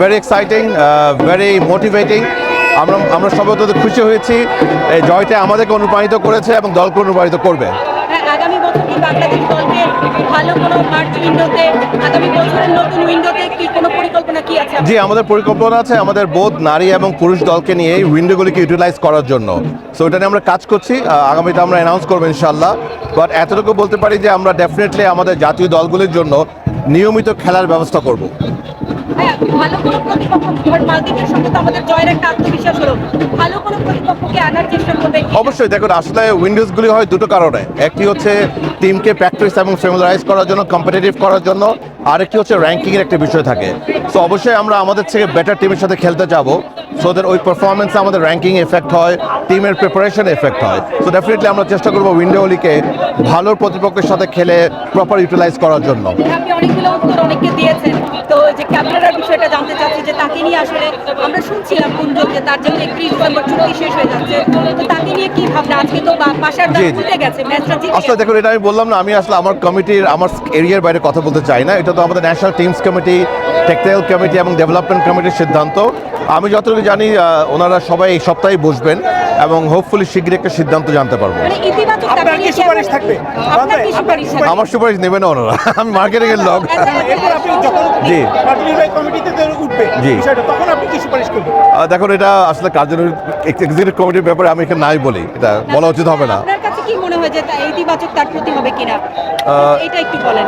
Very exciting very motivating আমরা আমরা সবাই অত্যন্ত খুশি হয়েছি। এই জয়টা আমাদেরকে অনুপ্রাণিত করেছে এবং দলকে অনুপ্রাণিত করবে। হ্যাঁ আগামী বছর কি বাংলাদেশ দলকে ভালো কোনো মার্চ উইন্ডোতে আগামী বছরের নতুন উইন্ডোতে কি কোনো পরিকল্পনা কি আছে জি আমাদের পরিকল্পনা আছে আমাদের বোধ নারী এবং পুরুষ দলকে নিয়ে এই উইন্ডোগুলিকে ইউটিলাইজ করার জন্য। সো এটা নিয়ে আমরা কাজ করছি। আগামীতে আমরা অ্যানাউন্স করব ইনশাল্লাহ বাট এতটুকু বলতে পারি যে আমরা ডেফিনেটলি আমাদের জাতীয় দলগুলির জন্য নিয়মিত খেলার ব্যবস্থা করব। হ্যাঁ ভালো কোনো প্রতিপক্ষ মালদ্বীপের সঙ্গে তো আমাদের জয়ের একটা আত্মবিশ্বাস হলো। ভালো কোনো প্রতিপক্ষকে আনার চেষ্টা করবে অবশ্যই দেখুন আসলে উইন্ডোজগুলি হয় দুটো কারণে। একটি হচ্ছে টিমকে প্র্যাকটিস এবং ফেমিলারাইজ করার জন্য কম্পিটিটিভ করার জন্য আরেকটি হচ্ছে র্যাঙ্কিংয়ের একটা বিষয় থাকে। সো অবশ্যই আমরা আমাদের থেকে বেটার টিমের সাথে খেলতে যাব সো ওদের ওই পারফরমেন্সে আমাদের র্যাঙ্কিং এফেক্ট হয় টিমের প্রিপারেশন এফেক্ট হয়। সো ডেফিনেটলি আমরা চেষ্টা করব উইন্ডোলিকে ভালো প্রতিপক্ষের সাথে খেলে প্রপার ইউটিলাইজ করার জন্য। আপনি উত্তর অনেককে দিয়েছেন। তো যে ক্যামেরার বিষয়টা জানতে চাচ্ছি যে তাকে নিয়ে আসলে আমরা শুনছিলাম গুঞ্জন যে তার জন্য একত্রিশ ডিসেম্বর চুক্তি শেষ হয়ে যাচ্ছে। তো তাকে নিয়ে কি ভাবনা? আজকে তো পাশার দাম জিতে গেছে ম্যাচটা জিতে আসলে দেখুন এটা আমি বললাম না আমি আসলে আমার কমিটির আমার এরিয়ার বাইরে কথা বলতে চাই না। এটা তো আমাদের national teams committee technical committee এবং ডেভেলপমেন্ট কমিটির সিদ্ধান্ত আমি যতটুকু জানি ওনারা সবাই এই সপ্তাহে বসবেন এবং হোপফুলি শীঘ্রই একটা সিদ্ধান্ত জানতে পারব মানে ইতিবাচক আপনার তাকে কি নিয়ে সুপারিশ থাকবে? আপনার কি সুপারিশ থাকবে? আমার সুপারিশ নেবে না ওনারা আমি মার্কেটিং এর লোক এরপর জি। জি। বিষয়টা তখন আপনি কি সুপারিশ করবেন। দেখুন এটা আসলে কার্যনির্বাহী এক্সিকিউটিভ কমিটির ব্যাপারে আমি এখানে নাই বলি এটা বলা উচিত হবে না। আপনার কাছে কি মনে হয় যে ইতিবাচক তার প্রতি হবে কিনা? এটা একটু বলেন।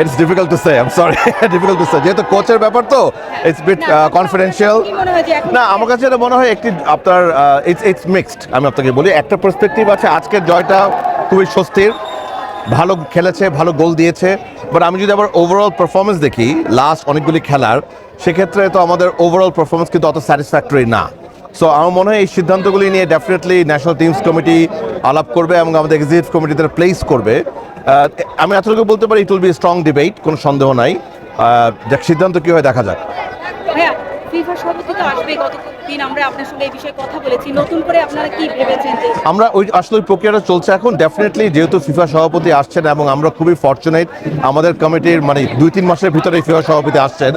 It's difficult to say I am sorry difficult to say যেহেতু কোচের ব্যাপার তো ইটস বিট কনফিডেন্সিয়াল মনে হয় না আমার কাছে এটা মনে হয় একটি আপনার ইটস ইটস মিক্সড আমি আপনাকে বলি একটা পার্সপেক্টিভ আছে আজকের জয়টা খুবই স্বস্তির। ভালো খেলেছে, ভালো গোল দিয়েছে। বাট আমি যদি আবার ওভারঅল পারফরমেন্স দেখি লাস্ট অনেকগুলি খেলার, সেক্ষেত্রে তো আমাদের ওভারঅল পারফরমেন্স কিন্তু অত স্যাটিসফ্যাক্টরি না। সো আমার মনে হয় এই সিদ্ধান্তগুলি নিয়ে ডেফিনেটলি ন্যাশনাল টিমস কমিটি আলাপ করবে এবং আমাদের এক্সিকিউটিভ কমিটি তারা প্লেস করবে। আমি এতটুকু বলতে পারি it will be strong debate কোনো সন্দেহ নাই। দেখ, সিদ্ধান্ত কী হয় দেখা যাক। ফিফা তো আসবে আমরা আপনার সঙ্গে এই বিষয়ে কথা বলেছি। নতুন করে আপনারা কি ভেবেছেন আমরা ওই আসলে ওই প্রক্রিয়াটা চলছে এখন ডেফিনেটলি যেহেতু ফিফা সভাপতি আসছেন এবং আমরা খুবই ফর্চুনেট আমাদের কমিটির মানে দুই তিন মাসের ভিতরে ফিফা সভাপতি আসছেন।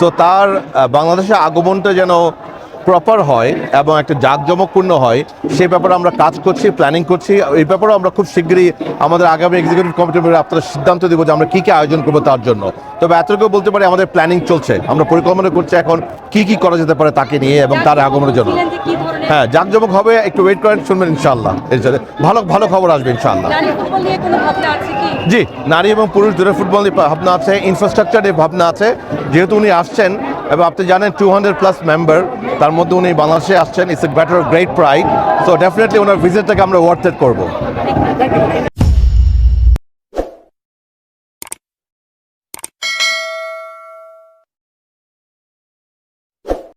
সো তার বাংলাদেশে আগমনটা যেন প্রপার হয় এবং একটা জাঁকজমকপূর্ণ হয় সেই ব্যাপারে আমরা কাজ করছি প্ল্যানিং করছি। এই ব্যাপারেও আমরা খুব শীঘ্রই আমাদের আগামী এক্সিকিউটিভ কমিটির আপনারা সিদ্ধান্ত দেবো যে আমরা কী কী আয়োজন করব তার জন্য। তবে এতটুকু বলতে পারি আমাদের প্ল্যানিং চলছে। আমরা পরিকল্পনা করছি এখন কি কি করা যেতে পারে তাকে নিয়ে এবং তার আগমনের জন্য। হ্যাঁ জাঁকজমক হবে একটু ওয়েট করেন শুনবেন ইনশাল্লাহ যে ভালো ভালো খবর আসবে ইনশাল্লাহ জি নারী এবং পুরুষ দুটো ফুটবল নিয়ে ভাবনা আছে ইনফ্রাস্ট্রাকচার নিয়ে ভাবনা আছে। যেহেতু উনি আসছেন এবং আপনি জানেন টু হান্ড্রেড প্লাস মেম্বার তার মধ্যে উনি বাংলাদেশে আসছেন it's a better great pride so definitely ওনার ভিজিটটাকে আমরা ওয়ার্থেড করব।